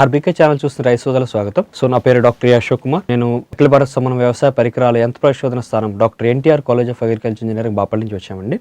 RBK channel చూస్తున్న రైతు సోదరుల స్వాగతం. సో నా పేరు డాక్టర్ అశోక్ కుమార్. నేను అఖిల భారత సమన్వయ వ్యవసాయ పరికరాల యంత్ర పరిశోధన స్థానం doctor NTR college of agriculture engineering Bapatla నుంచి వచ్చామండి.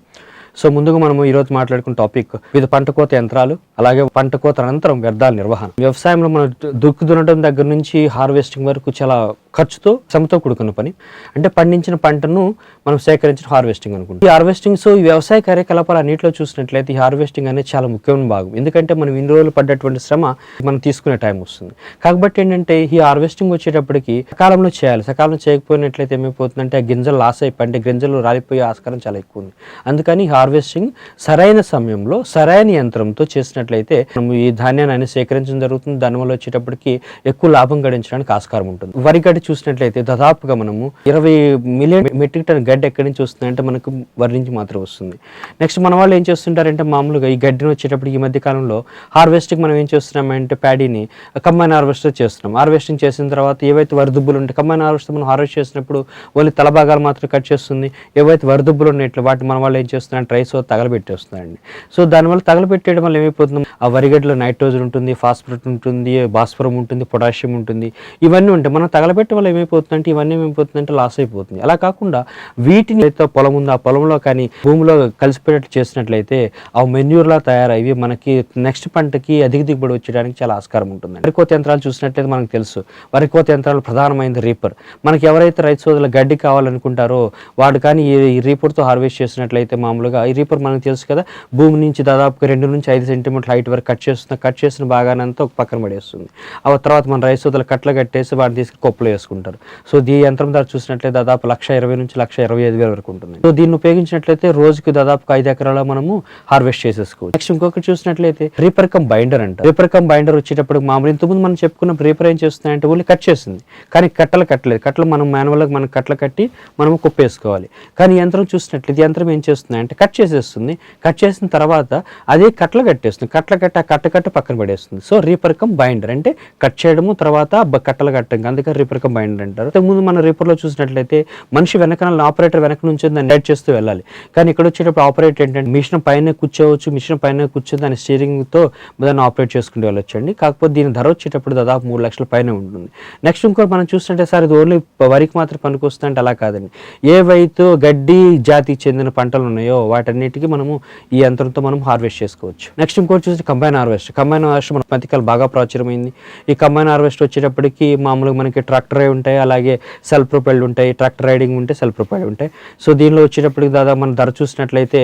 సో ముందుగా మనము ఈరోజు మాట్లాడుకున్న టాపిక్ వివిధ పంట కోత యంత్రాలు అలాగే పంట కోత అనంతరం వ్యర్థాల నిర్వహణ. వ్యవసాయంలో మనం దుక్కు దున్నడం దగ్గర నుంచి హార్వెస్టింగ్ వరకు చాలా ఖర్చుతో శ్రమతో కూడుకున్న పని. అంటే పండించిన పంటను మనం సేకరించిన హార్వెస్టింగ్ అనుకుంటాం. ఈ హార్వెస్టింగ్ సో ఈ వ్యవసాయ కార్యకలాపాలు అన్నింటిలో చూసినట్లయితే ఈ హార్వెస్టింగ్ అనేది చాలా ముఖ్యమైన భాగం. ఎందుకంటే మనం ఇన్ని రోజులు పడ్డటువంటి శ్రమ మనం తీసుకునే టైం వస్తుంది. కాబట్టి ఏంటంటే ఈ హార్వెస్టింగ్ వచ్చేటప్పటికి సకాలంలో చేయాలి. సకాలంలో చేయకపోయినట్లయితే ఏమైపోతుందంటే ఆ గింజలు లాస్ అయిపోయి అంటే గింజలు రాలిపోయే ఆస్కారం చాలా ఎక్కువ ఉంది. అందుకని హార్వెస్టింగ్ సరైన సమయంలో సరైన యంత్రంతో చేసినట్లయితే మనం ఈ ధాన్యాన్ని అనేది సేకరించడం జరుగుతుంది. దానివల్ల వచ్చేటప్పటికి ఎక్కువ లాభం గడించడానికి ఆస్కారం ఉంటుంది. వరి గడ్డి చూసినట్లయితే దాదాపుగా మనము ఇరవై మిలియన్ మెట్రిక్ టన్ గడ్డి ఎక్కడి నుంచి వస్తుంది అంటే మనకు వరి నుంచి మాత్రం వస్తుంది. నెక్స్ట్ మన వాళ్ళు ఏం చేస్తుంటారంటే మామూలుగా ఈ గడ్డిని వచ్చేటప్పుడు ఈ మధ్య కాలంలో హార్వెస్టింగ్ మనం ఏం చేస్తున్నామంటే ప్యాడీని కంబైన్ హార్వెస్టర్ చేస్తున్నాం. హార్వెస్టింగ్ చేసిన తర్వాత ఏవైతే వరదుబ్బులు ఉంటాయి కంబైన్ హార్వెస్టర్ మనం హార్వెస్ట్ చేసినప్పుడు ఓన్లీ తల భాగాలు మాత్రం కట్ చేస్తుంది. ఏవైతే వరదుబ్బులు ఉన్నట్లు వాటిని మన వాళ్ళు ఏం చేస్తున్నారంటే రైస్ తగలబెట్టేస్తున్నారండి. సో దానివల్ల తగలబెట్టేయడం వల్ల ఏమైపోతుంది? ఆ వరిగడ్డలో నైట్రోజన్ ఉంటుంది ఫాస్ఫరట్ ఉంటుంది భాస్వరం ఉంటుంది పొటాషియం ఉంటుంది. ఇవన్నీ ఉంటాయి. మనం తగలబెట్టడం వల్ల ఏమైపోతుందంటే ఇవన్నీ ఏమైపోతుందంటే లాస్ అయిపోతుంది. అలా కాకుండా వీటిని అయితే పొలం ఉంది ఆ పొలంలో కానీ భూమిలో కలిసిపోయేటట్టు చేసినట్లయితే ఆ మెన్యూర్లా తయారయ్యి మనకి నెక్స్ట్ పంటకి అధిక దిగుబడి వచ్చేయడానికి చాలా ఆస్కారం ఉంటుంది. వరి కోత యంత్రాలు చూసినట్లయితే మనకు తెలుసు. వరి కోత యంత్రాలు ప్రధానమైనది రీపర్. మనకి ఎవరైతే రైతు సోదరులు గడ్డి కావాలనుకుంటారో వాడు కానీ ఈ రీపర్తో హార్వెస్ట్ చేసినట్లయితే మామూలుగా రీపర్ మనకు తెలుసు కదా? భూమి నుంచి దాదాపుగా రెండు నుంచి ఐదు సెంటీమీటర్ హైట్ వరకు కట్ చేస్తున్న కట్ చేసిన భాగానంతా ఒక పక్కన పడేస్తుంది. ఆ తర్వాత మన రైస్ వదల కట్టలు కట్టేసి వాటిని తీసుకుని కొప్పులో వేసుకుంటారు. సో ఈ యంత్రం ధర చూసినట్లయితే దాదాపు లక్ష ఇరవై నుంచి లక్ష ఇరవై ఐదు వేల వరకు ఉంటుంది. సో దీన్ని ఉపయోగించినట్లయితే రోజుకి దాదాపు ఐదు ఎకరాల మనము హార్వెస్ట్ చేసేసుకోవచ్చు. నెక్స్ట్ ఇంకొకటి చూసినట్లయితే రీపర్ కమ్ బైండర్ అంట రీపర్ కమ్ బైండర్ వచ్చేటప్పుడు మామూలు ఇంతకుముందు మనం చెప్పుకున్న రీపర్ ఏం చేస్తుందంటే ఓన్లీ కట్ చేస్తుంది. కానీ కట్టలు కట్టలేదు. కట్టలు మనం మాన్యువల్గా మనం కట్టలు కట్టి మనం కుప్పేసుకోవాలి. కానీ యంత్రం చూసినట్లయితే యంత్రం ఏం చేస్తుంది అంటే కట్ చేసేస్తుంది. కట్ చేసిన తర్వాత అదే కట్టలు కట్టేస్తుంది. కట్టలు కట్ట కట్ట కట్ట పక్కన పడేస్తుంది. సో రీపర్కం బైండర్ అంటే కట్ చేయడము తర్వాత కట్టలు కట్టడం. అందుకని రీపర్కం బైండర్ అంటారు. ముందు మన రీపర్లో చూసినట్లయితే మనిషి వెనకాల ఆపరేటర్ వెనక నుంచి దాన్ని డైట్ చేస్తూ వెళ్ళాలి. కానీ ఇక్కడ వచ్చేటప్పుడు ఆపరేటర్ ఏంటంటే మిషన్ పైన కూర్చోవచ్చు మిషన్ పైన కూర్చొని దాని స్టీరింగ్తో దాన్ని ఆపరేట్ చేసుకుంటూ వెళ్ళొచ్చండి. కాకపోతే దీని ధర వచ్చేటప్పుడు దాదాపు మూడు లక్షల పైన ఉంటుంది. నెక్స్ట్ ఇంకోటి మనం చూస్తుంటే సార్ ఇది ఓన్లీ వరికి మాత్రం పనికొస్తుందంటే అలా కాదండి. ఏవైతే గడ్డి జాతికి చెందిన పంటలు ఉన్నాయో వాటన్నిటికీ మనము ఈ యంత్రంతో మనం హార్వెస్ట్ చేసుకోవచ్చు. నెక్స్ట్ ఇంకోటి చూస్తే కంబైన్ హార్వెస్ట్. కంబైన్ హార్వెస్ట్ మన పతికాలు బాగా ప్రాచుర్యమైంది. ఈ కంబైన్ హార్వెస్ట్ వచ్చేటప్పటికి మామూలుగా మనకి ట్రాక్టర్ ఉంటాయి అలాగే సెల్ఫ్ ప్రొపైల్డ్ ఉంటాయి. ట్రాక్టర్ రైడింగ్ ఉంటే సెల్ఫ్ ప్రొపైల్డ్ ఉంటాయి. సో దీనిలో వచ్చేటప్పటికి దాదాపు మనం ధర చూసినట్లయితే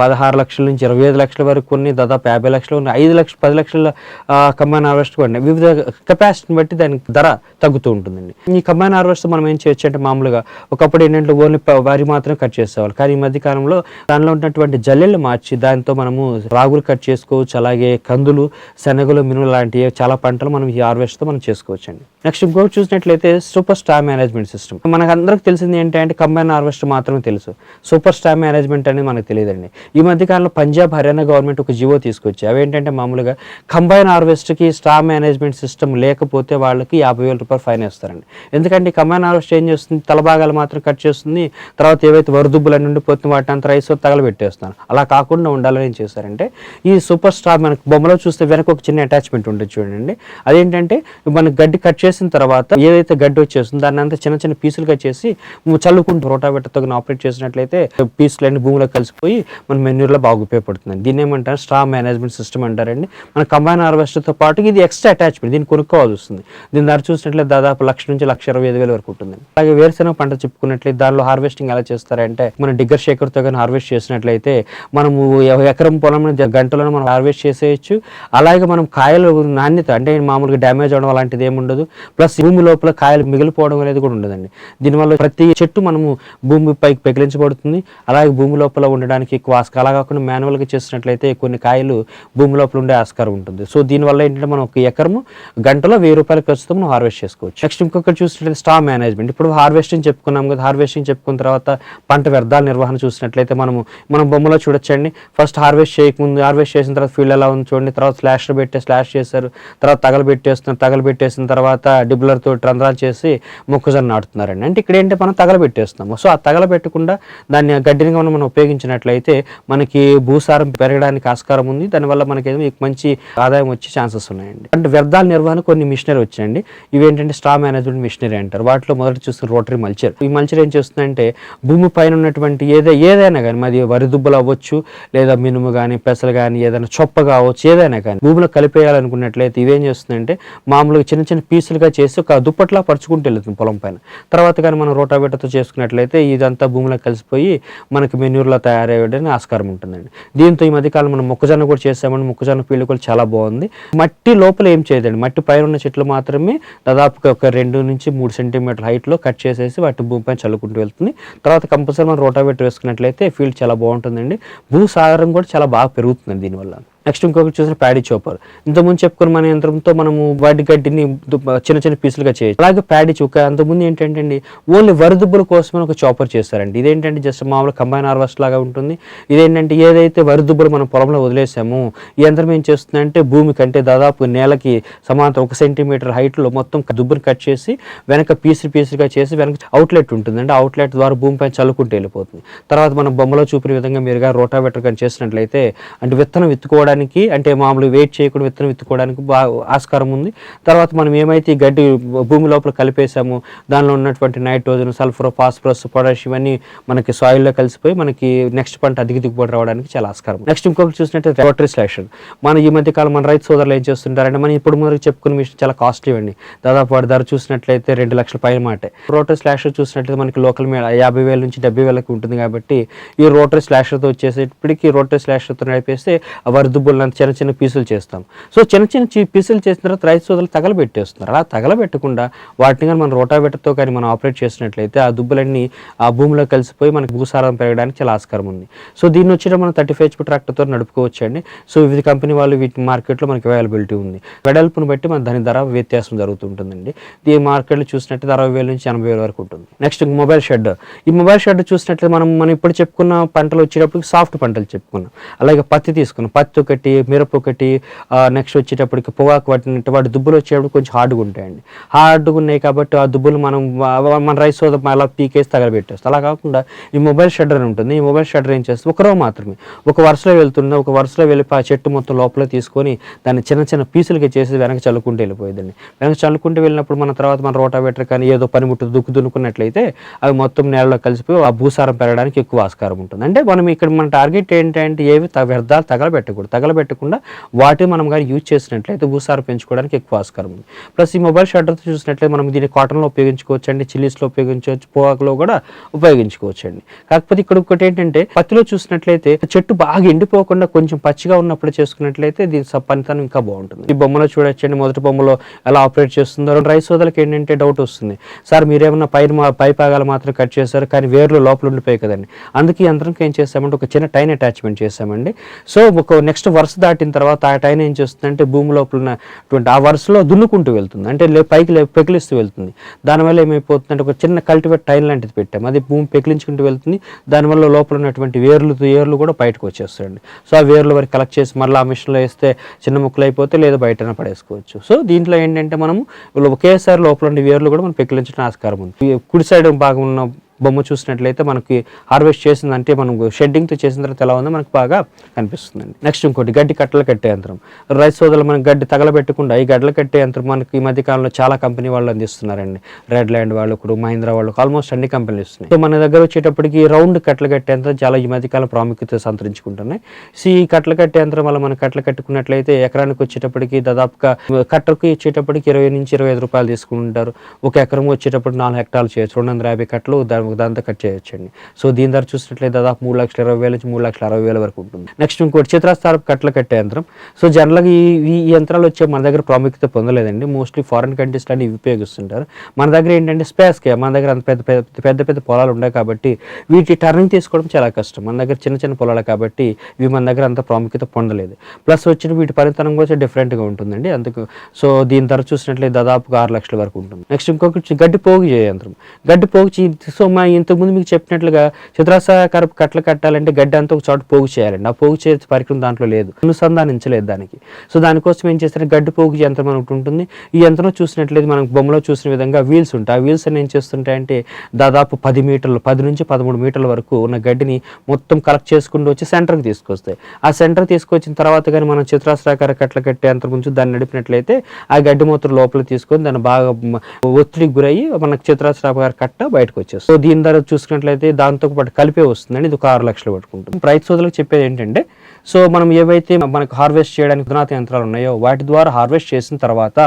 పదహారు లక్షల నుంచి ఇరవై ఐదు లక్షల వరకు కొన్ని దాదాపు యాభై లక్షలు ఉన్నాయి. ఐదు లక్షలు పది లక్షల కంబైన్ హార్వెస్ట్ కూడా వివిధ కెపాసిటీని బట్టి దానికి ధర తగ్గుతూ ఉంటుందండి. ఈ కంబైన్ హార్వెస్ట్ మనం ఏం చేయొచ్చు అంటే మామూలుగా ఒకప్పుడు ఏంటంటే ఓన్లీ వరి మాత్రం కట్ చేసేవాళ్ళు. కానీ ఈ మధ్య కాలంలో దానిలో ఉన్నటువంటి జల్లెళ్ళు మార్చి దాంతో మనము రాగులు కట్ చేసుకోవచ్చు అలాగే కందులు శనగలు మినుములు లాంటివి చాలా పంటలు మనం ఈ హార్వెస్ట్తో మనం చేసుకోవచ్చు అండి నెక్స్ట్ ఇంకోటి చూసినట్లయితే సూపర్ స్టార్ మేనేజ్మెంట్ సిస్టమ్. మనకు అందరికి తెలిసింది ఏంటంటే కంబైన్ హార్వెస్ట్ మాత్రమే తెలుసు. సూపర్ స్టార్ మేనేజ్మెంట్ అనేది మనకు తెలియదండి. ఈ మధ్య కాలంలో పంజాబ్ హర్యానా గవర్నమెంట్ ఒక జివో తీసుకొచ్చి అవేంటంటే మామూలుగా కంబైన్ హార్వెస్ట్కి స్టార్ మేనేజ్మెంట్ సిస్టమ్ లేకపోతే వాళ్ళకి యాభై వేల రూపాయలు ఫైన్ వేస్తారండి. ఎందుకంటే ఈ కంబైన్ హార్వెస్ట్ ఏం చేస్తుంది? తలభాగాలు మాత్రం కట్ చేస్తుంది. తర్వాత ఏవైతే వరదుబ్బులు ఉండిపోతుంది వాటి అంత రైస్ తగలబెట్టేస్తాను అలా కాకుండా ఉండాలని ఏం చేశారంటే ఈ సూపర్ స్టార్ మనకు బొమ్మలో చూస్తే వెనక ఒక చిన్న అటాచ్మెంట్ ఉంటుంది చూడండి. అదేంటంటే మనకి గడ్డి కట్ చేసి చేసిన తర్వాత ఏదైతే గడ్డి వచ్చేస్తుందో దాన్ని అంతా చిన్న చిన్న పీసులుగా చేసి చల్లుకుంటూ రోటావేటర్తో ఆపరేట్ చేసినట్లయితే పీసులు అన్ని భూమిలో కలిసిపోయి మన మెన్యూర్లో బాగా ఉపయోగపడుతుంది. దీన్ని ఏమంటారు? స్ట్రా మేనేజ్మెంట్ సిస్టమ్ అంటారండి. మన కంబైన్ హార్వెస్టర్తో పాటు ఇది ఎక్స్ట్రా అటాచ్మెంట్ దీన్ని కొనుక్కోవాల్సి వస్తుంది. దీని ధర చూసినట్లయితే దాదాపు లక్ష నుంచి లక్ష ఇరవై ఐదు వేల వరకు ఉంటుంది. అలాగే వేరుశెనగ పంట చెప్పుకున్నట్లయితే దానిలో హార్వెస్టింగ్ ఎలా చేస్తారంటే మన డిగ్గర్ షేకర్తో కానీ హార్వెస్ట్ చేసినట్లయితే మనము ఎకరం పొలం గంటలను మనం హార్వెస్ట్ చేసేయచ్చు. అలాగే మనం కాయలు నాణ్యత అంటే మామూలుగా డ్యామేజ్ అవడం అలాంటిది ఏమి ఉండదు ప్లస్ భూమి లోపల కాయలు మిగిలిపోవడం అనేది కూడా ఉండదండి. దీనివల్ల ప్రతి చెట్టు మనము భూమి పైకి పెకిలించబడుతుంది అలాగే భూమి లోపల ఉండడానికి ఎక్కువ ఆస్కారం. అలా కాకుండా మాన్యువల్గా చేసినట్లయితే కొన్ని కాయలు భూమి లోపల ఉండే ఆస్కారం ఉంటుంది. సో దీనివల్ల ఏంటంటే మనం ఒక ఎకరము గంటలో వెయ్యి రూపాయల ఖర్చుతో మనం హార్వెస్ట్ చేసుకోవచ్చు. నెక్స్ట్ ఇంకొకటి చూసినట్లయితే స్టా మేనేజ్మెంట్ ఇప్పుడు హార్వెస్టింగ్ చెప్పుకున్నాం కదా హార్వెస్టింగ్ చెప్పుకున్న తర్వాత పంట వ్యర్థాల నిర్వహణ చూసినట్లయితే మనము మనం బొమ్మలో చూడొచ్చండి. ఫస్ట్ హార్వెస్ట్ చేయకముందు హార్వెస్ట్ చేసిన తర్వాత ఫీల్డ్ ఎలా ఉంది చూడండి. తర్వాత స్లాష్ పెట్టే స్లాష్ చేశారు. తర్వాత తగలబెట్టేస్తున్నారు తగలబెట్టేసిన తర్వాత డిబ్లర్ తోటి రంధ్రాలు చేసి మొక్కజొన్న నాటుతున్నారండి. అంటే ఇక్కడ ఏంటి మనం తగలబెట్టేస్తున్నాము. సో ఆ తగలబెట్టకుండా దాన్ని గడ్డిని మనం మనం ఉపయోగించినట్లయితే మనకి భూసారం పెరగడానికి ఆస్కారం ఉంది. దానివల్ల మనకి ఏదో మంచి ఆదాయం వచ్చే ఛాన్సెస్ ఉన్నాయండి. అంటే వ్యర్థాల నిర్వహణ కొన్ని మిషనరీ వచ్చాయండి. ఇవి ఏంటంటే స్ట్రా మేనేజ్మెంట్ మిషనరీ అంటారు. వాటిలో మొదటి చూస్తున్న రోటరీ మల్చర్. ఈ మల్చర్ ఏం చేస్తుందంటే భూమి పైన ఉన్నటువంటి ఏదో ఏదైనా కానీ మాది వరి దుబ్బలు అవ్వచ్చు లేదా మినుము కానీ పెసలు కానీ ఏదైనా చొప్ప కావచ్చు ఏదైనా కానీ భూమిలో కలిపేయాలనుకున్నట్లయితే ఇవేం చేస్తుందంటే మామూలుగా చిన్న చిన్న పీసులు పీసులుగా చేసి ఒక దుప్పట్లా పరుచుకుంటూ వెళ్తుంది పొలం పైన. తర్వాత కానీ మనం రోటావేటతో చేసుకున్నట్లయితే ఇదంతా భూమిలో కలిసిపోయి మనకి మెన్యూర్లో తయారయ్యడానికి ఆస్కారం ఉంటుందండి. దీంతో ఈ మధ్యకాలం మనం మొక్కజొన్న కూడా చేసామండి మొక్కజొన్న పీళ్ళు కూడా చాలా బాగుంది. మట్టి లోపల ఏం చేయదండి. మట్టి పైన ఉన్న చెట్లు మాత్రమే దాదాపుగా ఒక రెండు నుంచి మూడు సెంటీమీటర్ హైట్లో కట్ చేసేసి వాటి భూమిపైన చల్లుకుంటూ వెళ్తుంది. తర్వాత కంపల్సరీ మనం రోటావేటర్ వేసుకున్నట్లయితే ఫీల్డ్ చాలా బాగుంటుందండి. భూసారం కూడా చాలా బాగా పెరుగుతుంది దీనివల్ల. నెక్స్ట్ ఇంకొకటి చూసిన ప్యాడీ చోపర్. ఇంతకుముందు చెప్పుకున్న మన యంత్రంతో మనము వాటి గడ్డిని చిన్న చిన్న పీసులుగా చేయొచ్చు. అలాగే ప్యాడీ చౌక అంతకుముందు ఏంటంటే అండి ఓన్లీ వరిదుబ్బుల కోసమే ఒక చాపర్ చేస్తారండి. ఇదేంటంటే జస్ట్ మామూలు కంబైన్ హార్వెస్ట్ లాగా ఉంటుంది. ఇదేంటంటే ఏదైతే వరిదుబ్బులు మనం పొలంలో వదిలేసామో ఈ యంత్రం ఏం చేస్తుందంటే భూమి కంటే దాదాపు నేలకి సమాంతరం ఒక సెంటీమీటర్ హైట్లో మొత్తం దుబ్బును కట్ చేసి వెనక పీసులు పీసులుగా చేసి వెనక అవుట్లెట్ ఉంటుంది అంటే అవుట్లెట్ ద్వారా భూమిపై చల్లుకుంటూ వెళ్ళిపోతుంది. తర్వాత మనం బొమ్మలో చూపిన విధంగా మీరుగా రోటావేటర్ కానీ చేసినట్లయితే అంటే విత్తనం విత్తుకోవడానికి అంటే మామూలు వెయిట్ చేయకుండా విత్తనం విత్తుకోవడానికి బాగా ఆస్కారం ఉంది. తర్వాత మనం ఏమైతే ఈ గడ్డి భూమి లోపల కలిపేసామో దానిలో ఉన్నటువంటి నైట్రోజన్ సల్ఫర్ ఫాస్ఫరస్ పొటాషియం ఇవన్నీ మనకి సాయిల్లో కలిసిపోయి మనకి నెక్స్ట్ పంట అధిక దిగుబడి రావడానికి చాలా ఆస్కారం నెక్స్ట్ ఇంకొకటి చూసినట్టు రోటరీ సెలక్షన్ మన ఈ మధ్య కాలం మన రైతు సోదరులు ఏం చేస్తుంటారంటే మనం ఇప్పుడు మనకి చెప్పుకున్న విషయం చాలా కాస్ట్లీ అండి. దాదాపు వాడి ధర చూసినట్లయితే రెండు లక్షల పైన మాటే. రోటరీ స్లాషర్ చూసినట్లయితే మనకి లోకల్ మీద యాభై వేల నుంచి డెబ్బై వేలకు ఉంటుంది కాబట్టి ఈ రోటరీ స్లాషర్తో వచ్చేసేటప్పటికి రోటరీ స్లాషర్తో నడిపేస్తే వరద వరి చిన్న చిన్న పీసులు చేస్తాం. సో చిన్న చిన్న పీసులు చేసిన తర్వాత రైతు సోదరులు తగలబెట్టేస్తున్నారు. అలా తగలబెట్టకుండా వాటిని కానీ మనం రోటావేటర్తో కానీ మనం ఆపరేట్ చేసినట్లయితే ఆ దుబ్బలన్నీ ఆ భూమిలో కలిసిపోయి మనకి భూసారం పెరగడానికి చాలా ఆస్కారం ఉంది. సో దీన్ని వచ్చి మనం థర్టీ ఫైవ్ హెచ్పి ట్రాక్టర్తో నడుపుకోవచ్చు అండి. సో వివిధ కంపెనీ వాళ్ళు వీటి మార్కెట్లో మనకి అవైలబిలిటీ ఉంది. వెడల్పును బట్టి మన దాని ధర వ్యత్యాసం జరుగుతుంటుందండి. ఈ మార్కెట్లో చూసినట్టు అరవై వేల నుంచి ఎనభై వేల వరకు ఉంటుంది. Next mobile shed. ఈ మొబైల్ షెడ్ చూసినట్లయితే మనం మనం ఇప్పుడు చెప్పుకున్న పంటలు వచ్చేటప్పుడు సాఫ్ట్ పంటలు చెప్పుకున్నాం. అలాగే పత్తి తీసుకున్నాం. పత్తి ఒకటి మిరప ఒకటి నెక్స్ట్ వచ్చేటప్పటికి పొగాకు వాటి వాటి దుబ్బులు వచ్చేటప్పుడు కొంచెం హార్డ్గా ఉంటాయండి. హార్డ్గా ఉన్నాయి కాబట్టి ఆ దుబ్బులు మనం మన రైస్ అలా పీకేసి తగలబెట్టేస్తాం. అలా కాకుండా ఈ మొబైల్ షెడర్ ఉంటుంది. ఈ మొబైల్ షెడర్ ఏం చేస్తుంది? ఒక రో మాత్రమే. ఒక వరుసలో వెళ్తున్న ఒక వరుసలో వెళ్ళి ఆ చెట్టు మొత్తం లోపల తీసుకొని దాన్ని చిన్న చిన్న పీసులుగా చేసి వెనక చల్లుకుంటూ వెళ్ళిపోయేదండి. వెనక చల్లుకుంటూ వెళ్ళినప్పుడు మన తర్వాత మన రోటావేటర్ కానీ ఏదో పనిముట్టు దుక్కు దున్నుకున్నట్లయితే అవి మొత్తం నేలలో కలిసిపోయి ఆ భూసారం పెరగడానికి ఎక్కువ ఆస్కారం ఉంటుంది. అంటే మనం ఇక్కడ మన టార్గెట్ ఏంటంటే ఏవి వ్యర్థాలు తగలబెట్టకూడదు. తగలబెట్టకుండా వాటిని మనం కానీ యూజ్ చేసినట్లయితే భూసారం పెంచుకోవడానికి ఎక్కువ ఆస్కారం ఉంది. ప్లస్ ఈ మొబైల్ షట్టర్తో చూసినట్లయితే మనం దీన్ని కాటన్లో ఉపయోగించుకోవచ్చు అండి చిల్లీస్లో ఉపయోగించవచ్చు పోవాకులో కూడా ఉపయోగించుకోవచ్చు అండి కాకపోతే ఇక్కడ ఒకటి ఏంటంటే పత్తిలో చూసినట్లయితే చెట్టు బాగా ఎండిపోకుండా కొంచెం పచ్చిగా ఉన్నప్పుడు చేసుకున్నట్లయితే దీని పనితనం ఇంకా బాగుంటుంది. ఈ బొమ్మలో చూడొచ్చండి మొదటి బొమ్మలో ఎలా ఆపరేట్ చేస్తుందో. రైస్ సోదలకు ఏంటంటే డౌట్ వస్తుంది. సార్ మీరేమన్నా పైన పై భాగాలు మాత్రం కట్ చేశారు కానీ వేర్లు లోపల ఉండిపోయాయి కదండి. అందుకే యంత్రంకి ఏం చేస్తామంటే ఒక చిన్న టైన్ అటాచ్మెంట్ చేస్తామండి సో ఒక నెక్స్ట్ వరుస దాటిన తర్వాత ఆ టైన్ ఏం చేస్తుందంటే భూమి లోపల ఉన్నటువంటి ఆ వరుసలో దున్నుకుంటూ వెళ్తుంది. అంటే లే- పైకి లే- పెకిలిస్తూ వెళ్తుంది. దానివల్ల ఏమైపోతుందంటే ఒక చిన్న కల్టివేట్ టైన్ లాంటిది పెట్టాం. అది భూమి పెకిలించుకుంటూ వెళ్తుంది. దానివల్ల లోపల ఉన్నటువంటి వేర్లు ఏర్లు కూడా బయటకు వచ్చేస్తాయండి. సో ఆ వేర్లు వరకు కలెక్ట్ చేసి మళ్ళీ ఆ మిషన్లో వేస్తే చిన్న ముక్కలు అయిపోతే లేదా బయటన పడేసుకోవచ్చు. సో దీంట్లో ఏంటంటే మనము ఒకేసారి లోపల ఉండే వేర్లు కూడా మనం పెకిలించడం ఆస్కారం ఉంది. కుడి సైడ్ భాగం ఉన్న బొమ్మ చూసినట్లయితే మనకి హార్వెస్ట్ చేసిందంటే మనం షెడ్డింగ్తో చేసిన తర్వాత ఎలా ఉందో మనకు బాగా కనిపిస్తుందండి. నెక్స్ట్ ఇంకోటి గడ్డి కట్టలు కట్టే యంత్రం. రైస్ సోదరులు మనకి గడ్డి తగలబెట్టకుండా ఈ గడ్డలు కట్టే యంత్రం మనకి ఈ మధ్య కాలంలో చాలా కంపెనీ వాళ్ళు అందిస్తున్నారండి. రెడ్ ల్యాండ్ వాళ్ళు ఇప్పుడు మహీంద్రా వాళ్ళు ఆల్మోస్ట్ అన్ని కంపెనీలు ఇస్తున్నాయి సో మన దగ్గర వచ్చేటప్పటికి రౌండ్ కట్టలు కట్టే యంత్రం చాలా ఈ మధ్య కాలం ప్రాముఖ్యత సంతరించుకుంటున్నాయి. సో ఈ కట్టలు కట్టే యంత్రం వల్ల మనం కట్టలు కట్టుకున్నట్లయితే ఎకరానికి వచ్చేటప్పటికి దాదాపుగా కట్టకు వచ్చేటప్పటికి ఇరవై నుంచి ఇరవై ఐదు రూపాయలు తీసుకుంటారు. ఒక ఎకరం వచ్చేటప్పుడు నాలుగు హెక్టార్లు చేయొచ్చు. రెండు వందల యాభై కట్టలు దాని దాంతో కట్ చేయొచ్చండి. సో దీని ధర చూసినట్లయితే దాదాపు మూడు లక్షల ఇరవై వేల నుంచి మూడు లక్షల అరవై వేల వరకు ఉంటుంది. నెక్స్ట్ ఇంకోటి చిత్రస్థారపు కట్టలు కట్టే యంత్రం. సో జనరల్గా ఈ ఈ యంత్రాలు వచ్చే మన దగ్గర ప్రాముఖ్యత పొందలేదండి. మోస్ట్లీ ఫారెన్ కంట్రీస్ లాంటివి ఉపయోగిస్తుంటారు. మన దగ్గర ఏంటంటే స్పేస్ కే మన దగ్గర అంత పెద్ద పెద్ద పెద్ద పెద్ద పొలాలు ఉన్నాయి కాబట్టి వీటి టర్నింగ్ తీసుకోవడం చాలా కష్టం. మన దగ్గర చిన్న చిన్న పొలాలు కాబట్టి ఇవి మన దగ్గర అంత ప్రాముఖ్యత పొందలేదు. ప్లస్ వచ్చిన వీటి పరితనం కూడా డిఫరెంట్గా ఉంటుందండి. అందుకు సో దీని ధర చూసినట్లయితే దాదాపుగా ఆరు లక్షల వరకు ఉంటుంది. నెక్స్ట్ ఇంకొకటి గడ్డి పోగు చేయ యంత్రం. గడ్డి పోగు సో సినిమా ఇంతకుముందు మీకు చెప్పినట్లుగా చతురస్రాకారపు కట్టలు కట్టాలంటే గడ్డి అంతా ఒక చోట పోగు చేయాలండి. ఆ పోగు చేసే పరికరం దాంట్లో లేదు. అనుసంధానించలేదు దానికి. సో దానికోసం ఏం చేస్తారంటే గడ్డి పోగు యంత్రం అని ఒకటి ఉంటుంది. ఈ యంత్రం చూసినట్లయితే మనం బొమ్మలో చూసిన విధంగా వీల్స్ ఉంటాయి. ఆ వీల్స్ అని ఏం చేస్తుంటాయంటే దాదాపు పది మీటర్లు పది నుంచి పదమూడు మీటర్ల వరకు ఉన్న గడ్డిని మొత్తం కలెక్ట్ చేసుకుంటూ వచ్చి సెంటర్కి తీసుకొస్తాయి. ఆ సెంటర్ తీసుకొచ్చిన తర్వాత కానీ మనం చిత్రాసాకార కట్టలు కట్టే యంత్రం ముందు దాన్ని నడిపినట్లయితే ఆ గడ్డి మూత్రం లోపల తీసుకొని దాన్ని బాగా ఒత్తిడికి గురయ్యి మనకు చిత్రాసాకార కట్ట బయటకు వచ్చేస్తుంది. సో దీని ధర చూసుకున్నట్లయితే దాంతో పాటు కలిపే వస్తుందండి. ఇది ఒక ఆరు లక్షలు పట్టుకుంటుంది. రైతు సోదరులకు చెప్పేది ఏంటంటే సో మనం ఏవైతే మనకు హార్వెస్ట్ చేయడానికి అధునాత యంత్రాలు ఉన్నాయో వాటి ద్వారా హార్వెస్ట్ చేసిన తర్వాత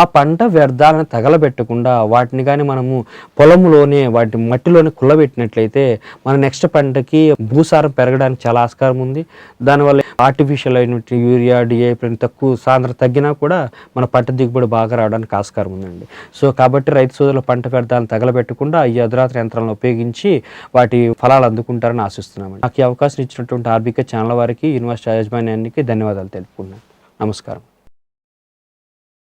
ఆ పంట వ్యర్థాలను తగలబెట్టకుండా వాటిని కానీ మనము పొలంలోనే వాటి మట్టిలోనే కుల్లబెట్టినట్లయితే మన నెక్స్ట్ పంటకి భూసారం పెరగడానికి చాలా ఆస్కారం ఉంది. దానివల్ల ఆర్టిఫిషియల్ అయినటువంటి యూరియా డిఏపీ తక్కువ సాంద్రత తగ్గినా కూడా మన పంట దిగుబడి బాగా రావడానికి ఆస్కారం ఉందండి. సో కాబట్టి రైతు సోదరుల పంట వ్యర్థాలను తగలబెట్టకుండా ఈ అధునాత యంత్రాలను ఉపయోగించి వాటి ఫలాలు అందుకుంటారని ఆశిస్తున్నామండి. నాకు ఈ అవకాశం ఇచ్చినటువంటి ఆర్బిక ఛానల్ వారికి యూనివర్సిటీ యాజమాన్యానికి ధన్యవాదాలు తెలుపుకున్నాను నమస్కారం.